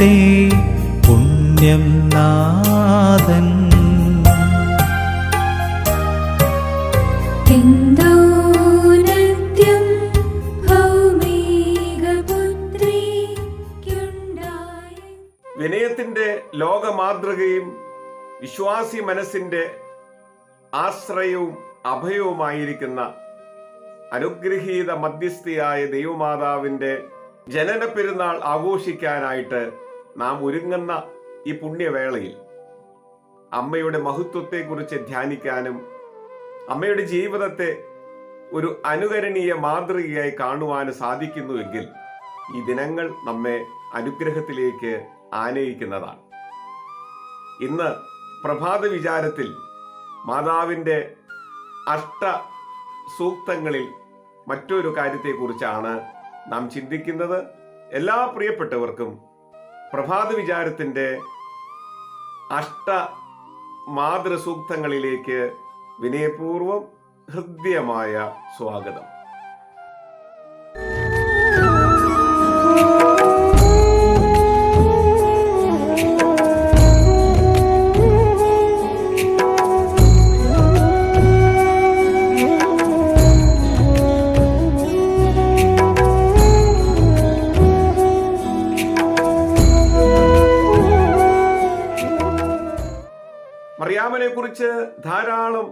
നാഥൻ പുണ്യം നാഥൻ. വിനയത്തിന്റെ ലോകമാതൃകയും വിശ്വാസി മനസ്സിന്റെ ആശ്രയവും അഭയവുമായിരിക്കുന്ന അനുഗ്രഹീത മധ്യസ്ഥയായ ദൈവമാതാവിന്റെ ജനന പെരുന്നാൾ ആഘോഷിക്കാനായിട്ട് നാം ഒരുങ്ങുന്ന ഈ പുണ്യവേളയിൽ അമ്മയുടെ മഹത്വത്തെക്കുറിച്ച് ധ്യാനിക്കാനും അമ്മയുടെ ജീവിതത്തെ ഒരു അനുകരണീയ മാതൃകയായി കാണുവാനും സാധിക്കുന്നുവെങ്കിൽ ഈ ദിനങ്ങൾ നമ്മെ അനുഗ്രഹത്തിലേക്ക് ആനയിക്കുന്നതാണ്. ഇന്ന് പ്രഭാത വിചാരത്തിൽ മാതാവിന്റെ അഷ്ട സൂക്തങ്ങളിൽ മറ്റൊരു കാര്യത്തെക്കുറിച്ചാണ് നാം ചിന്തിക്കുന്നത്. എല്ലാ പ്രിയപ്പെട്ടവർക്കും പ്രഭാത വിചാരത്തിന്റെ അഷ്ട മാതൃസൂക്തങ്ങളിലേക്ക് വിനയപൂർവം ഹൃദ്യമായ സ്വാഗതം. കുറിച്ച് ധാരാളം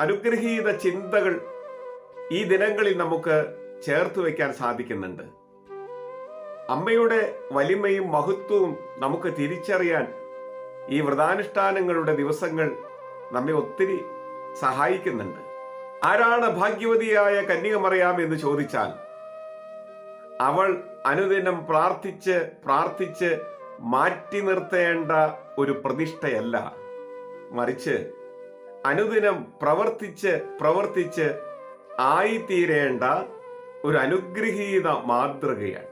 അനുഗ്രഹീത ചിന്തകൾ ഈ ദിനങ്ങളിൽ നമുക്ക് ചേർത്ത് വയ്ക്കാൻ സാധിക്കുന്നുണ്ട്. അമ്മയുടെ വലിമയും മഹത്വവും നമുക്ക് തിരിച്ചറിയാൻ ഈ വ്രതാനുഷ്ഠാനങ്ങളുടെ ദിവസങ്ങൾ നമ്മെ ഒത്തിരി സഹായിക്കുന്നുണ്ട്. ആരാണ് ഭാഗ്യവതിയായ കന്യക മറിയാം എന്ന് ചോദിച്ചാൽ അവൾ അനുദിനം പ്രാർത്ഥിച്ച് പ്രാർത്ഥിച്ച് മാറ്റി നിർത്തേണ്ട ഒരു പ്രതിഷ്ഠയല്ല. മറിച്ച് അനുദിനം പ്രവർത്തിച്ച് പ്രവർത്തിച്ച് ആയിത്തീരേണ്ട ഒരു അനുഗ്രഹീത മാതൃകയാണ്.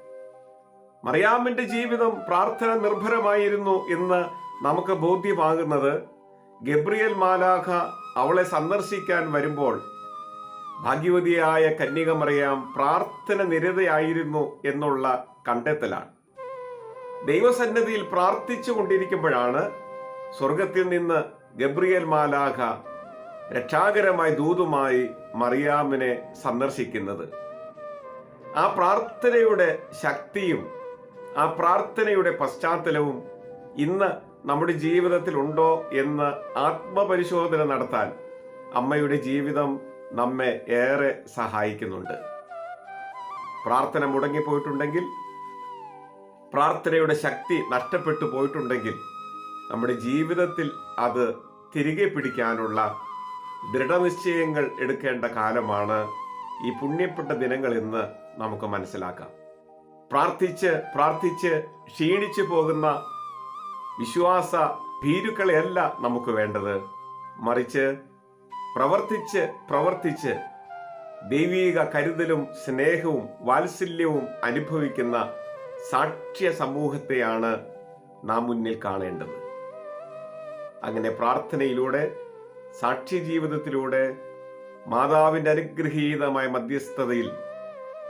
മറിയാമിന്റെ ജീവിതം പ്രാർത്ഥന നിർഭരമായിരുന്നു എന്ന് നമുക്ക് ബോധ്യമാകുന്നത് ഗബ്രിയൽ മാലാഖ അവളെ സന്ദർശിക്കാൻ വരുമ്പോൾ ഭാഗ്യവതിയായ കന്യക മറിയാം പ്രാർത്ഥന നിരതയായിരുന്നു എന്നുള്ള കണ്ടെത്തലാണ്. ദൈവസന്നദ്ധിയിൽ പ്രാർത്ഥിച്ചു കൊണ്ടിരിക്കുമ്പോഴാണ് സ്വർഗത്തിൽ നിന്ന് ഗബ്രിയൽ മാലാഖ രക്ഷാകരമായി ദൂതുമായി മറിയാമിനെ സന്ദർശിക്കുന്നത്. ആ പ്രാർത്ഥനയുടെ ശക്തിയും ആ പ്രാർത്ഥനയുടെ പശ്ചാത്തലവും ഇന്ന് നമ്മുടെ ജീവിതത്തിൽ ഉണ്ടോ എന്ന് ആത്മപരിശോധന നടത്താൻ അമ്മയുടെ ജീവിതം നമ്മെ ഏറെ സഹായിക്കുന്നുണ്ട്. പ്രാർത്ഥന മുടങ്ങിപ്പോയിട്ടുണ്ടെങ്കിൽ പ്രാർത്ഥനയുടെ ശക്തി നഷ്ടപ്പെട്ടു പോയിട്ടുണ്ടെങ്കിൽ നമ്മുടെ ജീവിതത്തിൽ അത് തിരികെ പിടിക്കാനുള്ള ദൃഢനിശ്ചയങ്ങൾ എടുക്കേണ്ട കാലമാണ് ഈ പുണ്യപ്പെട്ട ദിനങ്ങൾ എന്ന് നമുക്ക് മനസ്സിലാക്കാം. പ്രാർത്ഥിച്ച് പ്രാർത്ഥിച്ച് ക്ഷീണിച്ചു പോകുന്ന വിശ്വാസ ഭീരുക്കളെയല്ല നമുക്ക് വേണ്ടത്. മറിച്ച് പ്രവർത്തിച്ച് പ്രവർത്തിച്ച് ദൈവീക കരുതലും സ്നേഹവും വാത്സല്യവും അനുഭവിക്കുന്ന സാക്ഷ്യ സമൂഹത്തെയാണ് നാം മുന്നിൽ കാണേണ്ടത്. അങ്ങനെ പ്രാർത്ഥനയിലൂടെ സാക്ഷി ജീവിതത്തിലൂടെ മാതാവിന്റെ അനുഗ്രഹീതമായ മധ്യസ്ഥതയിൽ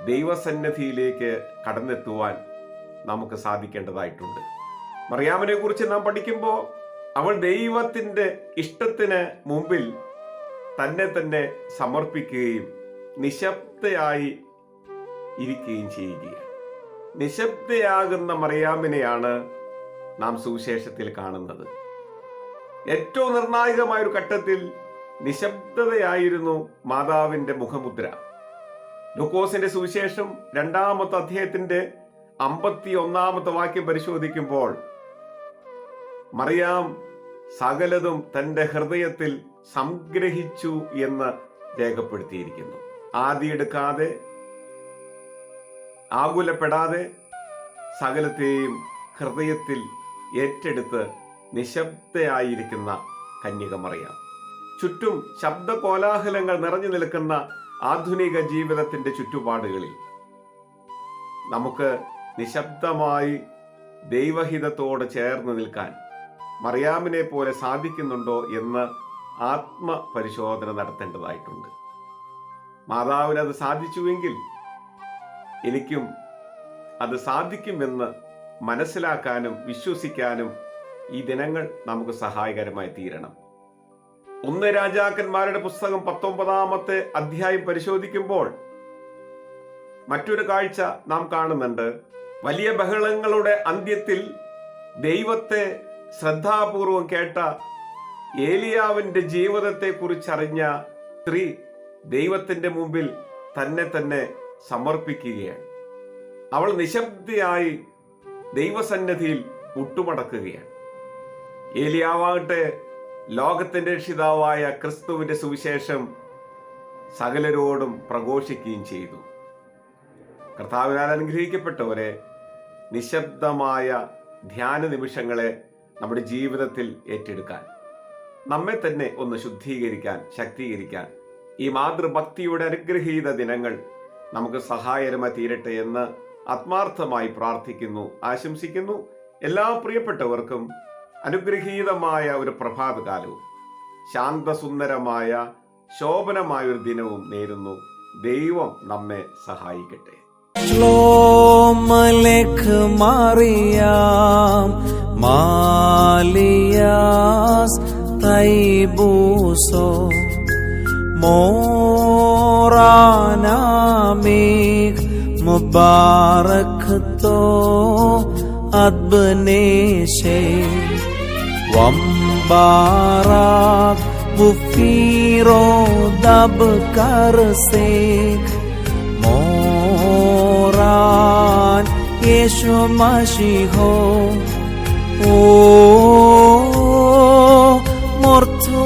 ദൈവസന്നിധിയിലേക്ക് കടന്നെത്തുവാൻ നമുക്ക് സാധിക്കേണ്ടതായിട്ടുണ്ട്. മറിയാമനെ കുറിച്ച് നാം പഠിക്കുമ്പോൾ അവൾ ദൈവത്തിന്റെ ഇഷ്ടത്തിന് മുമ്പിൽ തന്നെ തന്നെ സമർപ്പിക്കുകയും നിശബ്ദയായി ഇരിക്കുകയും ചെയ്യുകയാണ്. നിശബ്ദയാകുന്ന മറിയാമിനെയാണ് നാം സുവിശേഷത്തിൽ കാണുന്നത്. ഏറ്റവും നിർണായകമായ ഒരു ഘട്ടത്തിൽ നിശബ്ദതയായിരുന്നു മാതാവിന്റെ മുഖമുദ്ര. ലൂക്കോസിന്റെ സുവിശേഷം രണ്ടാമത്തെ അധ്യായത്തിന്റെ അമ്പത്തി ഒന്നാമത്തെ വാക്യം പരിശോധിക്കുമ്പോൾ മറിയാം സകലതും തന്റെ ഹൃദയത്തിൽ സംഗ്രഹിച്ചു എന്ന് രേഖപ്പെടുത്തിയിരിക്കുന്നു. ആദിയെടുക്കാതെ ആകുലപ്പെടാതെ സകലത്തെയും ഹൃദയത്തിൽ ഏറ്റെടുത്ത് നിശബ്ദയായിരിക്കുന്ന കന്യക മറിയാം ചുറ്റും ശബ്ദ കോലാഹലങ്ങൾ നിറഞ്ഞു നിൽക്കുന്ന ആധുനിക ജീവിതത്തിന്റെ ചുറ്റുപാടുകളിൽ നമുക്ക് നിശബ്ദമായി ദൈവഹിതത്തോട് ചേർന്ന് നിൽക്കാൻ മറിയാമിനെ പോലെ സാധിക്കുന്നുണ്ടോ എന്ന് ആത്മപരിശോധന നടത്തേണ്ടതായിട്ടുണ്ട്. മാതാവിന് അത് സാധിച്ചുവെങ്കിൽ എനിക്കും അത് സാധിക്കുമെന്ന് മനസ്സിലാക്കാനും വിശ്വസിക്കാനും ഈ ദിനങ്ങൾ നമുക്ക് സഹായകരമായി തീരണം. ഒന്ന് രാജാക്കന്മാരുടെ പുസ്തകം പത്തൊമ്പതാമത്തെ അധ്യായം പരിശോധിക്കുമ്പോൾ മറ്റൊരു കാഴ്ച നാം കാണുന്നുണ്ട്. വലിയ ബഹളങ്ങളുടെ അന്ത്യത്തിൽ ദൈവത്തെ ശ്രദ്ധാപൂർവം കേട്ട ഏലിയാവിന്റെ ജീവിതത്തെ കുറിച്ചറിഞ്ഞ സ്ത്രീ ദൈവത്തിന്റെ മുമ്പിൽ തന്നെ തന്നെ സമർപ്പിക്കുകയാണ്. അവൾ നിശബ്ദയായി ദൈവസന്നിധിയിൽ മുട്ടുമടക്കുകയാണ് ഏലിയാവാകട്ടെ ലോകത്തിന്റെ രക്ഷിതാവായ ക്രിസ്തുവിന്റെ സുവിശേഷം സകലരോടും പ്രഘോഷിക്കുകയും ചെയ്തു. കർത്താവിനാൽ അനുഗ്രഹിക്കപ്പെട്ടവരെ നിശബ്ദമായ ധ്യാന നിമിഷങ്ങളെ നമ്മുടെ ജീവിതത്തിൽ ഏറ്റെടുക്കാൻ നമ്മെ തന്നെ ഒന്ന് ശുദ്ധീകരിക്കാൻ ശക്തീകരിക്കാൻ ഈ മാതൃഭക്തിയുടെ അനുഗ്രഹീത ദിനങ്ങൾ നമുക്ക് സഹായകരമായി തീരട്ടെ എന്ന് ആത്മാർത്ഥമായി പ്രാർത്ഥിക്കുന്നു ആശംസിക്കുന്നു. എല്ലാ പ്രിയപ്പെട്ടവർക്കും അനുഗ്രഹീതമായ ഒരു പ്രഭാതകാലവും ശാന്തസുന്ദരമായ ശോഭനമായ ഒരു ദിനവും നേരുന്നു. ദൈവം നമ്മെ സഹായിക്കട്ടെ. Shalom മാറിയാം മാലിയാസ് തൈബൂസോ Taibuso മുബാറക് തോ to Wambarak Bufiro Dab Karse Moran Yeshu Mashiho O Mortu